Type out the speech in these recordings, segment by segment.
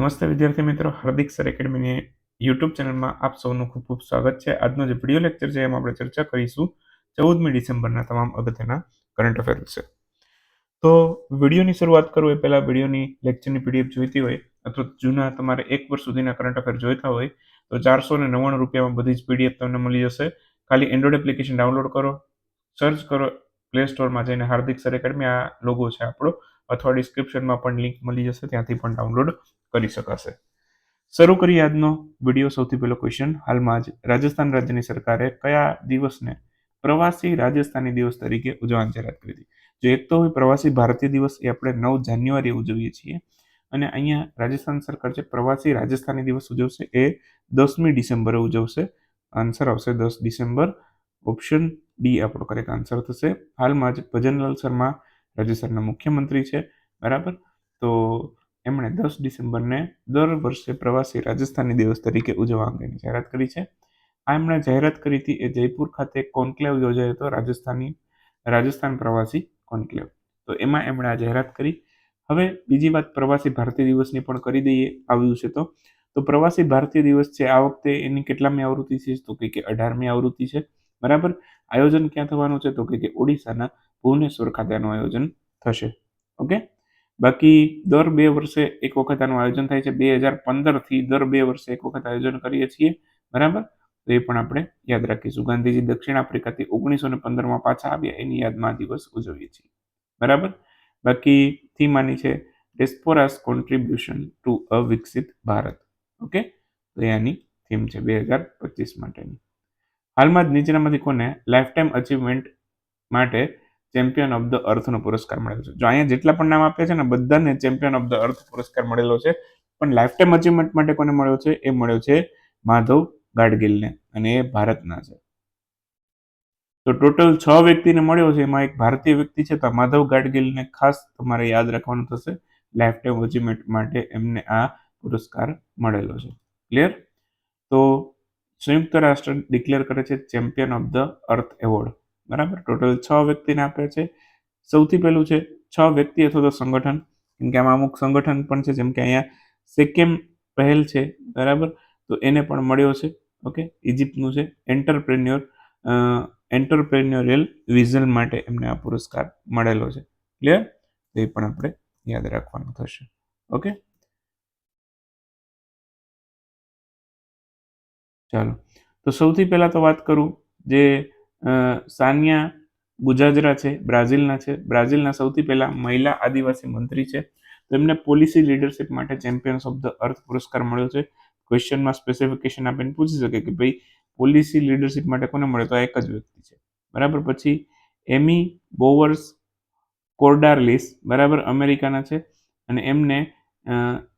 નમસ્તે વિદ્યાર્થી મિત્રો, હાર્દિક સર એકેડમીની યુટ્યુબ ચેનલમાં આપ સૌનું ખૂબ ખૂબ સ્વાગત છે. આજનો જે વીડિયો લેક્ચર છે એમાં આપણે ચર્ચા કરીશું ચૌદમી ડિસેમ્બરના તમામ અગત્યના કરંટ અફેર્સ છે તો વિડીયોની શરૂઆત કરું એ પહેલાં વિડીયોની લેક્ચરની પીડીએફ જોઈતી હોય, અથવા જૂના તમારે એક વર્ષ સુધીના કરંટ અફેર જોઈતા હોય, તો ચારસો ને નવ્વાણું રૂપિયામાં બધી જ પીડીએફ તમને મળી જશે. ખાલી એન્ડ્રોઇડ એપ્લિકેશન ડાઉનલોડ કરો સર્ચ કરો પ્લે સ્ટોરમાં જઈને હાર્દિક સર એકેડમી આ લોગો છે આપણો. અથવા ડિસ્ક્રિપ્શનમાં પણ લિંક મળી જશે, ત્યાંથી પણ ડાઉનલોડ કરી શકાશે. શરૂ કરીએ આજનો વીડિયો સૌથી પહેલો ક્વેશ્ચન હાલમાં જ રાજસ્થાન રાજ્યની સરકારે કયા દિવસને પ્રવાસી રાજસ્થાની દિવસ તરીકે ઉજવવાની જાહેરાત કરી હતી? જો એક તો હોય પ્રવાસી ભારતીય દિવસ, એ આપણે નવ જાન્યુઆરી ઉજવીએ છીએ. અને અહીંયા રાજસ્થાન સરકાર જે પ્રવાસી રાજસ્થાની દિવસ ઉજવશે, એ દસમી ડિસેમ્બરે ઉજવશે. આન્સર આવશે દસ ડિસેમ્બર. ઓપ્શન ડી આપણો કરેક્ટ આન્સર થશે. હાલમાં જ ભજનલાલ શર્મા રાજસ્થાનના મુખ્યમંત્રી છે, બરાબર? તો એમણે દસ ડિસેમ્બરને દર વર્ષે પ્રવાસી રાજસ્થાની દિવસ તરીકે ઉજવવા અંગેની જાહેરાત કરી છે. આ એમણે જાહેરાત કરી હતી એ જયપુર ખાતે કોન્ક્લેવ યોજાયો હતો, રાજસ્થાની, રાજસ્થાન પ્રવાસી કોન્ક્લેવ. તો એમાં એમણે આ જાહેરાત કરી. હવે બીજી વાત પ્રવાસી ભારતીય દિવસની પણ કરી દઈએ, આવ્યું છે તો. તો પ્રવાસી ભારતીય દિવસ છે, આ વખતે એની કેટલામી આવૃત્તિ છે? તો કે અઢારમી આવૃત્તિ છે, બરાબર? આયોજન ક્યાં થવાનું છે? તો કે ઓડિશાના ભુવનેશ્વર ખાતે આનું આયોજન થશે. ઓકે? બાકી દર બે વર્ષે એક વખત આનું આયોજન થાય છે. બે હજાર પંદરથી દર બે વર્ષે એક વખત આયોજન કરીએ છીએ. બરાબર? તો એ પણ આપણે યાદ રાખીશું. ગાંધીજી દક્ષિણ આફ્રિકાથી ઓગણીસો ને પંદરમાં પાછા આવ્યા. એની યાદમાં દિવસ ઉજવીએ છીએ. બરાબર? બાકી થીમ આની છે ડેસ્પોરાસ કોન્ટ્રીબ્યુશન ટુ અ વિકસિત ભારત ઓકે? તો એની થીમ છે બે હજાર પચીસ માટેની. હાલમાં જ નીચેનામાંથી કોને લાઈફ ટાઈમ અચીવમેન્ટ માટે ચેમ્પિયન ઓફ ધ અર્થનો પુરસ્કાર મળેલો છે. જો અહીંયા જેટલા પણ નામ આપ્યા છે ને, બધાને ચેમ્પિયન ઓફ ધ અર્થ પુરસ્કાર મળેલો છે. પણ લાઈફ ટાઈમ અચીવમેન્ટ માટે કોને મળ્યો છે? એ મળ્યો છે માધવ ગાડગિલને અને એ ભારતના છે. તો ટોટલ છ વ્યક્તિને મળ્યો છે. એમાં એક ભારતીય વ્યક્તિ છે તો માધવ ગાડગીલને ખાસ તમારે યાદ રાખવાનું થશે. લાઈફ ટાઈમ અચીવમેન્ટ માટે એમને આ પુરસ્કાર મળેલો છે. ક્લિયર તો સંયુક્ત રાષ્ટ્ર ડિક્લેર કરે છે champion of the earth award. બરાબર? ટોટલ છ વ્યક્તિને આપે છે. સૌથી પહેલું છે છ વ્યક્તિ અથવા તો સંગઠન. કેમ કે આમાં અમુક સંગઠન પણ છે, જેમ કે અહીંયા સેકેમ પહેલ છે, બરાબર? તો એને પણ મળ્યો છે, ઓકે? ઇજિપ્તનું છે એન્ટરપ્રેન્યોર એન્ટરપ્રેન્યોરિયલ વિઝન માટે એમને આ પુરસ્કાર મળેલો છે. ક્લિયર એ પણ આપણે યાદ રાખવાનું થશે, ઓકે? ચાલો. તો સૌથી પહેલાં તો વાત કરું જે સાનિયા ગુજાજરા છે, બ્રાઝિલના છે. બ્રાઝિલના સૌથી પહેલા મહિલા આદિવાસી મંત્રી છે. તો એમને પોલિસી લીડરશિપ માટે ચેમ્પિયન્સ ઓફ ધ અર્થ પુરસ્કાર મળ્યો છે. ક્વેશ્ચનમાં સ્પેસિફિકેશન આપીને પૂછી શકે કે ભાઈ, પોલિસી લીડરશિપ માટે કોને મળે તો આ એક જ વ્યક્તિ છે. બરાબર? પછી એમી બોવર્સ કોર્ડારલિસ, બરાબર? અમેરિકાના છે. અને એમને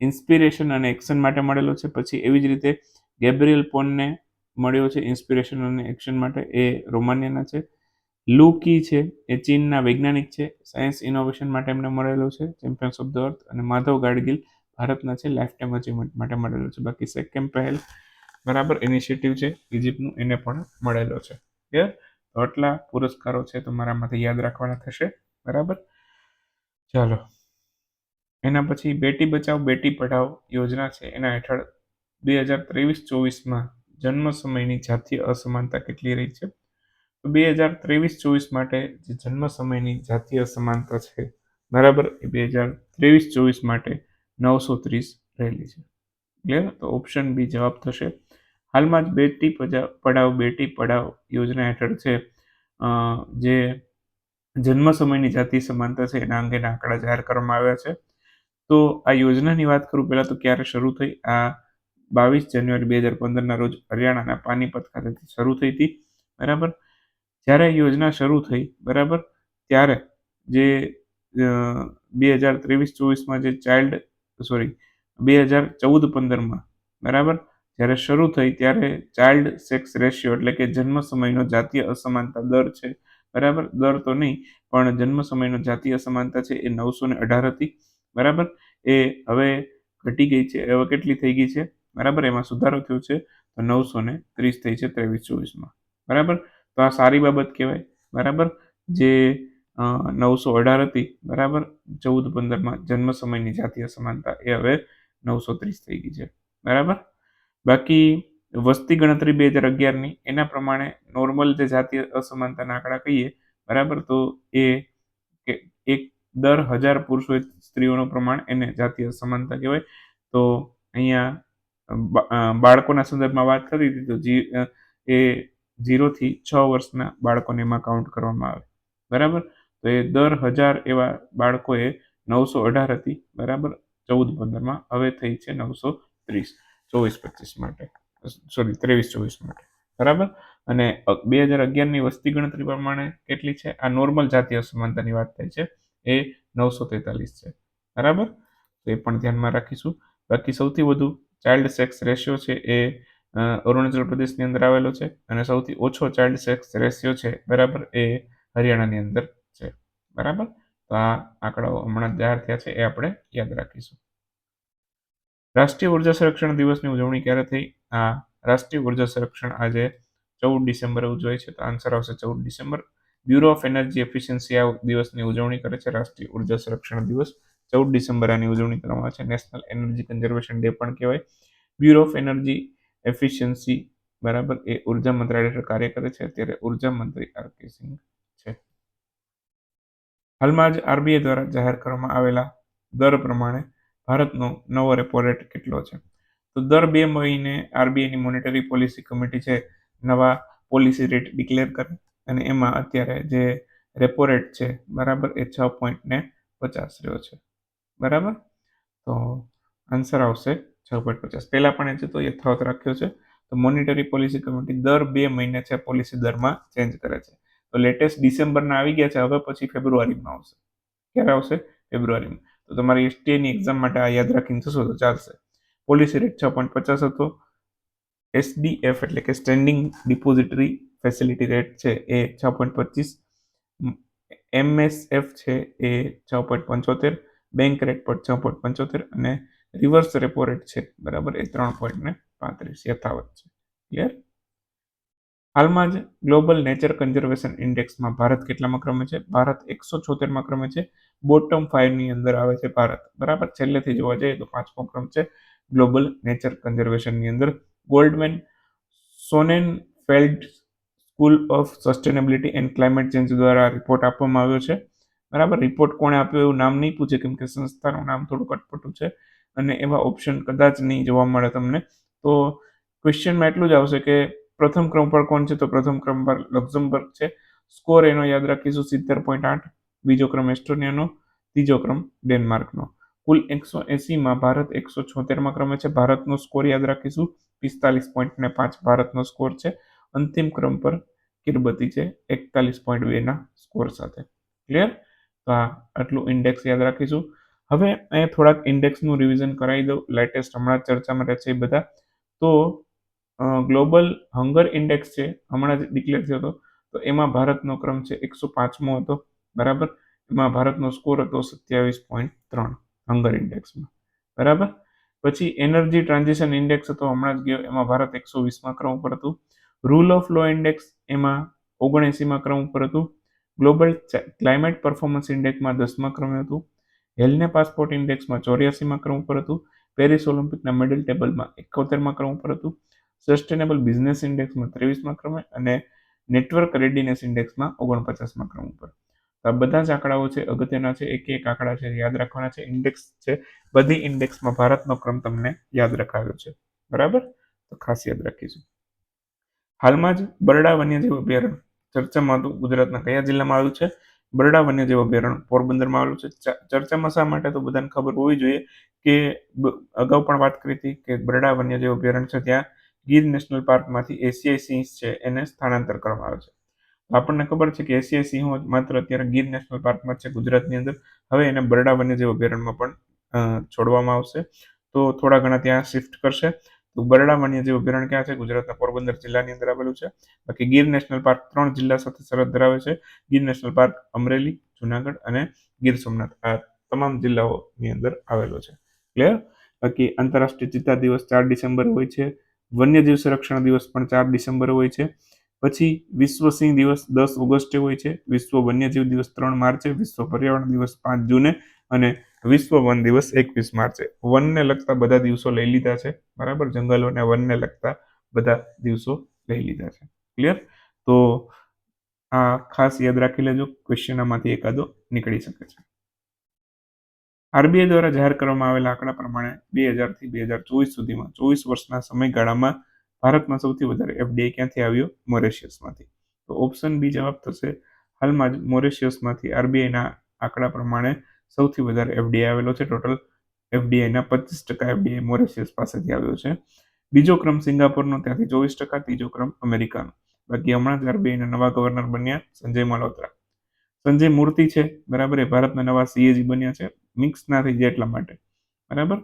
ઇન્સ્પિરેશન અને એક્શન માટે મળેલો છે. પછી એવી જ રીતે ગેબ્રિયલ પોનને મળ્યો છે ઇન્સ્પિરેશન અને એક્શન માટે એ રોમાનિયાના છે. લુકી છે, એ ચીનના વૈજ્ઞાનિક છે. સાયન્સ ઇનોવેશન માટે એમને મળેલો છે. ચેમ્પિયન્સ ઓફ ધ અર્થ અને માધવ ગાડગીલ ભારતના છે લાઈફ ટાઈમ અચીવમેન્ટ માટે મળેલો છે. બાકી સેકેન્ડ પહેલ બરાબર ઇનિશિયેટિવ છે ઇજિપ્તનું એને પણ મળેલો છે. ક્લિયર તો આટલા પુરસ્કારો છે તમારામાંથી યાદ રાખવાના થશે. બરાબર? ચાલો. એના પછી બેટી બચાવ, બેટી પઢાઓ યોજના છે. એના હેઠળ બે હજાર ત્રેવીસ, ચોવીસમાં જન્મ સમયની જાતીય અસમાનતા કેટલી રહી છે? તો બે હજાર ત્રેવીસ ચોવીસ માટે જે જન્મ સમયની જાતીય અસમાનતા છે, બરાબર, એ બે હજાર ત્રેવીસ ચોવીસ માટે નવસો ત્રીસ રહેલી છે. ક્લિયર તો ઓપ્શન બી જવાબ થશે. હાલમાં જ બેટી પડાવ બેટી પડાવ યોજના હેઠળ છે જે જન્મ સમયની જાતિ સમાનતા છે, એના અંગેના આંકડા જાહેર કરવામાં આવ્યા છે. તો આ યોજનાની વાત કરું, પહેલાં તો ક્યારે શરૂ થઈ? આ બાવીસ જાન્યુઆરી બે હજાર પંદરના રોજ હરિયાણાના પાનીપત ખાતેથી શરૂ થઈ હતી. બરાબર? જ્યારે યોજના શરૂ થઈ, બરાબર? ત્યારે જે બે હજાર ત્રેવીસ ચોવીસમાં જે ચાઇલ્ડ, સોરી, બે હજાર ચૌદ પંદરમાં, બરાબર? જ્યારે શરૂ થઈ, ત્યારે ચાઇલ્ડ સેક્સ રેશિયો એટલે કે જન્મ સમયનો જાતીય અસમાનતા દર છે. બરાબર? દર તો નહીં, પણ જન્મ સમયનો જાતીય અસમાનતા છે એ નવસો ને અઢાર હતી. બરાબર? એ હવે ઘટી ગઈ છે, હવે કેટલી થઈ ગઈ છે? બરાબર? એમાં સુધારો થયો છે તો નવસો ને ત્રીસ થઈ છે ત્રેવીસ ચોવીસમાં. બરાબર? તો આ સારી બાબત કહેવાય. બરાબર? જે નવસો અઢાર હતી, બરાબર? ચૌદ પંદરમાં જન્મ સમયની જાતીય સમાનતા એ હવે નવસો ત્રીસ થઈ ગઈ છે. બરાબર? બાકી વસ્તી ગણતરી બે હજાર અગિયારની, એના પ્રમાણે નોર્મલ જે જાતીય અસમાનતાના આંકડા કહીએ, બરાબર? તો એ એક દર હજાર પુરુષો સ્ત્રીઓનું પ્રમાણ એને જાતીય અસમાનતા કહેવાય. તો અહીંયા બાળકોના સંદર્ભમાં વાત કરી હતી તો જી એ જીરોથી છ વર્ષના બાળકોને એમાં કાઉન્ટ કરવામાં આવે. બરાબર? તો એ દર હજાર એવા બાળકોએ નવસો અઢાર હતી. બરાબર? ચૌદ પંદરમાં. હવે થઈ છે નવસો ત્રીસ. ચોવીસ પચીસ માટે. સોરી ત્રેવીસ ચોવીસ માટે. બરાબર? અને બે હજાર અગિયારની વસ્તી ગણતરી પ્રમાણે કેટલી છે? આ નોર્મલ જાતીય અસમાનતાની વાત થાય છે. એ નવસો તેતાલીસ છે. બરાબર? તો એ પણ ધ્યાનમાં રાખીશું. બાકી સૌથી વધુ ચાઇલ્ડ સેક્સ રેશિયો છે એ અરુણાચલ પ્રદેશની અંદર આવેલો છે અને સૌથી ઓછો ચાઇલ્ડ સેક્સ રેશિયો છે બરાબર એ હરિયાણાની અંદર છે. બરાબર? તો આ આંકડાઓ હમણાં જાહેર થયા છે, એ આપણે યાદ રાખીશું. રાષ્ટ્રીય ઊર્જા સંરક્ષણ દિવસની ઉજવણી ક્યારે થઈ? આ રાષ્ટ્રીય ઊર્જા સંરક્ષણ આજે ચૌદ ડિસેમ્બરે ઉજવાય છે, તો આન્સર આવશે ચૌદ December. Bureau of energy efficiency આ દિવસની ઉજવણી કરે છે, રાષ્ટ્રીય ઊર્જા સંરક્ષણ દિવસ. ચૌદ ડિસેમ્બર આની ઉજવણી કરવામાં છે. નેશનલ એનર્જી કન્ઝર્વેશન ડે પણ કહેવાય. બ્યુરો ઓફ એનર્જી એફિશિયન્સી બરાબર, એ ઊર્જા મંત્રાલય હેઠળ કાર્ય કરે છે. ત્યારે ઊર્જા મંત્રી આર કે સિંહ છે. હાલમાં જ આરબીઆઈ દ્વારા જાહેર કરવામાં આવેલા દર પ્રમાણે ભારતનો નવો રેપો રેટ કેટલો છે? તો દર બે મહિને આરબીઆઈની મોનેટરી પોલિસી કમિટી છે, નવા પોલિસી રેટ ડિક્લેર કરે અને એમાં અત્યારે જે રેપો રેટ છે, બરાબર, એ છ પોઈન્ટ ને પચાસ રહ્યો છે. બરાબર? તો આન્સર આવશે છ પોઈન્ટ પચાસ. પહેલાં પણ એ તો યથાવત રાખ્યો છે. તો મોનિટરી પોલિસી કમિટી દર બે મહિને છે પોલિસી દરમાં ચેન્જ કરે છે. તો લેટેસ્ટ ડિસેમ્બરના આવી ગયા છે, હવે પછી ફેબ્રુઆરીમાં આવશે. ક્યારે આવશે? ફેબ્રુઆરીમાં. તો તમારી એસટીએની એક્ઝામ માટે આ યાદ રાખીને જશો તો ચાલશે. પોલિસી રેટ છ પોઈન્ટ પચાસ હતો. એસડીએફ એટલે કે સ્ટેન્ડિંગ ડિપોઝિટરી ફેસિલિટી રેટ છે, એ છ પોઈન્ટ પચીસ એમએસએફ છે, એ છ પોઈન્ટ પંચોતેર. બેંક રેટ પર છ પોઈન્ટ પંચોતેર અને રિવર્સ રેપો રેટ છે, બરાબર, એ ત્રણ પોઈન્ટ ને પાંત્રીસ યથાવત છે. ક્લિયર હાલમાં જ ગ્લોબલ નેચર કન્ઝર્વેશન ઇન્ડેક્સમાં ભારત કેટલામાં ક્રમે છે? ભારત એકસો છોતેરમાં ક્રમે છે. બોટમ ફાઇવની અંદર આવે છે ભારત. બરાબર, છેલ્લેથી જોવા જઈએ તો પાંચમો ક્રમ છે ગ્લોબલ નેચર કન્ઝર્વેશનની અંદર. Goldman Sonnenfeld school of sustainability and climate change દ્વારા રિપોર્ટ આપવામાં આવ્યો છે. બરાબર? રિપોર્ટ કોણે આપ્યો એવું નામ નહીં પૂછે, કેમ કે સંસ્થાનું નામ થોડું કટપટું છે. અને એવા ઓપ્શન કદાચ નહીં જોવા મળે તમને. તો ક્વેશ્ચનમાં એટલું જ આવશે કે પ્રથમ ક્રમ પર કોણ છે? તો પ્રથમ ક્રમ પર લક્ઝમબર્ગ છે. સ્કોર એનો યાદ રાખીશું, સિત્તેર પોઈન્ટ આઠ. બીજો ક્રમ એસ્ટોનિયાનો, ત્રીજો ક્રમ ડેનમાર્કનો. કુલ એકસો એસીમાં ભારત એકસો છોતેરમાં ક્રમે છે. ભારતનો સ્કોર યાદ રાખીશું, પિસ્તાલીસ પોઈન્ટ ને પાંચ ભારતનો સ્કોર છે. અંતિમ ક્રમ પર કિરબતી છે, એકતાલીસ પોઈન્ટ બેના સ્કોર સાથે. ક્લિયર તો આ આટલું ઇન્ડેક્સ યાદ રાખીશું. હવે અહીંયા થોડાક ઇન્ડેક્સનું રિવિઝન કરાવી દઉં લેટેસ્ટ હમણાં ચર્ચામાં રહે છે એ બધા. તો ગ્લોબલ હંગર ઇન્ડેક્સ છે, હમણાં જ ડિક્લેર થયો હતો. તો એમાં ભારતનો ક્રમ છે એકસો પાંચમો હતો, બરાબર? એમાં ભારતનો સ્કોર હતો સત્યાવીસ પોઈન્ટ ત્રણ હંગર ઇન્ડેક્સમાં બરાબર? પછી એનર્જી ટ્રાન્ઝિશન ઇન્ડેક્સ હતો, હમણાં જ ગયો, એમાં ભારત એકસો વીસમાં ક્રમ ઉપર હતું. રૂલ ઓફ લો ઇન્ડેક્સ એમાં ઓગણએંસીમાં ક્રમ ઉપર હતું. ગ્લોબલ ક્લાઇમેટ પરફોર્મન્સ ઇન્ડેક્સમાં દસમા ક્રમે હતું. હેલ્ને પાસપોર્ટ ઇન્ડેક્સમાં ચોર્યાસીમાં ક્રમ ઉપર હતું. પેરિસ ઓલિમ્પિકના મેડલ ટેબલમાં એકોતેરમાં ક્રમ ઉપર હતું. સસ્ટેનેબલ બિઝનેસ ઇન્ડેક્સમાં ત્રેવીસમાં ક્રમે અને નેટવર્ક રેડીનેસ ઇન્ડેક્સમાં ઓગણપચાસમાં ક્રમ ઉપર. આ બધા જ આંકડાઓ છે, અગત્યના છે, એક એક આંકડા છે, યાદ રાખવાના છે. ઇન્ડેક્સ છે, બધી ઇન્ડેક્સમાં ભારતનો ક્રમ તમને યાદ રખાવ્યો છે. બરાબર? તો ખાસ યાદ રાખીશું. હાલમાં જ બરડા વન્યજીવ અભયારણ્ય ચર્ચામાં હતું ગુજરાતના કયા જિલ્લામાં આવ્યું છે? બરડા વન્યજીવ અભયારણ્ય, પોરબંદરમાં આવેલું છે. ચર્ચામાં શા માટે તો બધાને ખબર હોવી જોઈએ કે અગાઉ પણ વાત કરી હતી કે બરડા વન્યજીવ અભયારણ્ય છે ત્યાં ગીર નેશનલ પાર્કમાંથી એશિયાઈ સિંહ છે, એને સ્થળાંતર કરવામાં આવે છે. આપણને ખબર છે કે એશિયાઈ સિંહો માત્ર અત્યારે ગીર નેશનલ પાર્કમાં છે ગુજરાતની અંદર. હવે એને બરડા વન્યજીવ અભયારણ્યમાં પણ છોડવામાં આવશે. તો થોડા ઘણા ત્યાં શિફ્ટ કરશે. તો બરડા વન્યજીવ અભયારણ્ય ક્યાં છે? ગુજરાતના પોરબંદર જિલ્લાની અંદર આવેલું છે. બાકી ગીર નેશનલ પાર્ક ત્રણ જિલ્લા સાથે સરહદ ધરાવે છે. ગીર નેશનલ પાર્ક અમરેલી, જુનાગઢ અને ગીર સોમનાથ આ તમામ જિલ્લાઓની અંદર આવેલો છે. ક્લિયર બાકી આંતરરાષ્ટ્રીય ચિત્તા દિવસ ચાર ડિસેમ્બર હોય છે. વન્યજીવ સંરક્ષણ દિવસ પણ ચાર ડિસેમ્બર હોય છે. પછી વિશ્વ સિંહ દિવસ દસ ઓગસ્ટે હોય છે. વિશ્વ વન્યજીવ દિવસ ત્રણ માર્ચે. વિશ્વ પર્યાવરણ દિવસ પાંચ જૂને. અને વિશ્વ વન દિવસ એકવીસ માર્ચે. વનને લગતા બધા દિવસો લઈ લીધા છે. બરાબર? જંગલોને વનને લગતા બધા દિવસો લઈ લીધા છે. ક્લિયર તો આ ખાસ યાદ રાખી લેજો. ક્વેશ્ચન આમાંથી એકાદો નીકળી શકે છે. આરબીઆઈ દ્વારા જાહેર કરવામાં આવેલા આંકડા પ્રમાણે બે હજારથી બે હજાર ચોવીસ સુધીમાં ચોવીસ વર્ષના સમયગાળામાં ભારતમાં સૌથી વધારે એફડીઆઈ ક્યાંથી આવ્યો? મોરેશિયસમાંથી. તો ઓપ્શન બી જવાબ થશે. હાલમાં જ મોરેશિયસમાંથી આરબીઆઈના આંકડા પ્રમાણે સૌથી વધારે એફડીઆઈ આવેલો છે. ટોટલ એફડીઆઈના પચીસ ટકા એફડીઆઈ મોરેશિયસ પાસેથી આવ્યો છે. બીજો ક્રમ સિંગાપુરનો, ત્યાંથી ચોવીસ ટકા, ત્રીજો ક્રમ અમેરિકાનો. બાકી હમણાં જ આરબીઆઈના નવા ગવર્નર બન્યા સંજય મલ્હોત્રા. સંજય મૂર્તિ છે, બરાબર એ ભારતના નવા સીએજી બન્યા છે. મિક્સ ના થઈ જાય એટલા માટે. બરાબર?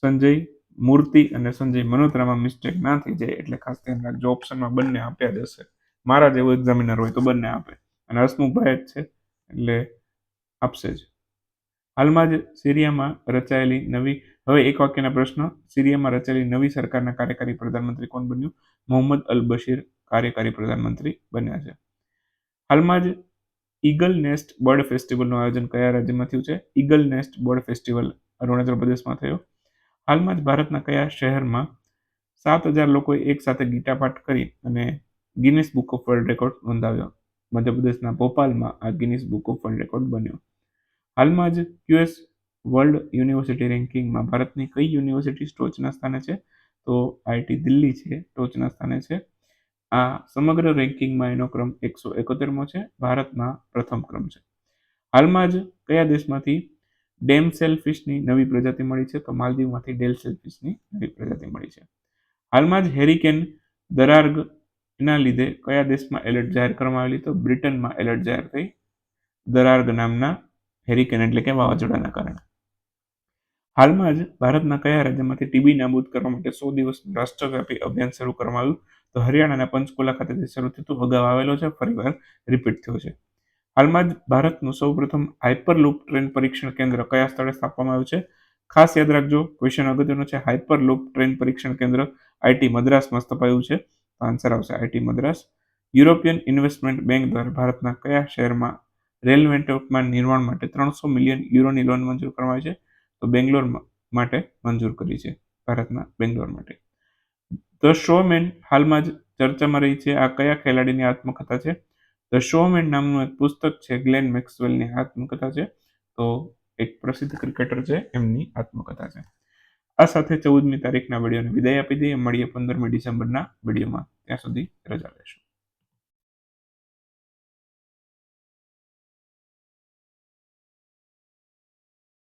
સંજય મૂર્તિ અને સંજય મનોત્રામાં મિસ્ટેક ના થઈ જાય એટલે ખાસ ધ્યાન રાખજો. ઓપ્શનમાં બંને આપ્યા જ હશે. મારા જેવો એક્ઝામિનર હોય તો બંને આપે. અને હસમુખભાઈ જ છે એટલે આપશે જ. હાલમાં જ સિરિયામાં રચાયેલી નવી, હવે એક વાક્યના પ્રશ્ન, સિરિયામાં રચાયેલી નવી સરકારના કાર્યકારી પ્રધાનમંત્રી કોણ બન્યું? મોહમ્મદ અલ બશીર કાર્યકારી પ્રધાનમંત્રી બન્યા છે. હાલમાં જ ઈગલ નેસ્ટ બર્ડ ફેસ્ટિવલનું આયોજન કયા રાજ્યમાં થયું છે? Eagle nest bird festival Arunachal પ્રદેશમાં થયો. હાલમાં જ ભારતના કયા શહેરમાં સાત હજાર લોકોએ એક સાથે ગીટાપાઠ કરી અને Guinness book of world record નોંધાવ્યો? મધ્યપ્રદેશના ભોપાલમાં આ Guinness book of world record બન્યો. હાલમાં જ ક્યુએસ વર્લ્ડ યુનિવર્સિટી રેન્કિંગમાં ભારતની કઈ યુનિવર્સિટી ટોચના સ્થાને છે? તો આઈઆઈટી દિલ્હી છે, ટોચના સ્થાને છે. આ સમગ્ર રેન્કિંગમાં એનો ક્રમ એકસો એકોતેરમો છે, ભારતમાં પ્રથમ ક્રમ છે. હાલમાં જ કયા દેશમાંથી ડેમ સેલફિશની નવી પ્રજાતિ મળી છે? તો માલદીવમાંથી ડેલ સેલફિશની નવી પ્રજાતિ મળી છે. હાલમાં જ હેરિકેન દરાર્ગ એના લીધે કયા દેશમાં એલર્ટ જાહેર કરવામાં આવેલી? તો બ્રિટનમાં એલર્ટ જાહેર થઈ. દરાર્ગ નામના હેરિકેન એટલે કે વાવાઝોડાના કારણે. હાલમાં જ ભારતના કયા રાજ્યમાંથી ટીબી નાબૂદ કરવા માટે સો દિવસ રાષ્ટ્રવ્યાપી અભિયાન શરૂ કરવામાં આવ્યું? તો હરિયાણાના પંચકુલા ખાતેથી શરૂ થતું અગાઉ આવેલો છે, ફરીવાર રિપીટ થયો છે. હાલમાં જ ભારતનું સૌપ્રથમ હાઇપરલૂપ ટ્રેન પરીક્ષણ કેન્દ્ર કયા સ્થળે સ્થાપવામાં આવ્યું છે? ખાસ યાદ રાખજો ક્વેશ્ચન અગત્યનો છે હાઇપરલૂપ ટ્રેન પરીક્ષણ કેન્દ્ર આઈટી મદ્રાસમાં સ્થપાયું છે? આન્સર આવશે IT Madras. European investment bank દ્વારા ભારતના કયા શહેરમાં રેલ નેટવર્કમાં નિર્માણ માટે ત્રણસો મિલિયન યુરોની લોન મંજૂર કરવામાં છે. તો બેંગ્લોર માટે મંજૂર કરી છે. ભારતના બેંગ્લોર માટે. ધ શોમેન હાલમાં જ ચર્ચામાં રહી છે આ કયા ખેલાડીની આત્મકથા છે? ધ શોમેન નામનું એક પુસ્તક છે, ગ્લેન મેક્સવેલની આત્મકથા છે. તો એક પ્રસિદ્ધ ક્રિકેટર છે, એમની આત્મકથા છે. આ સાથે ચૌદમી તારીખના વિડીયોને વિદાય આપી દઈએ. મળીએ પંદરમી ડિસેમ્બરના વિડીયોમાં. ત્યાં સુધી રજા લેશું.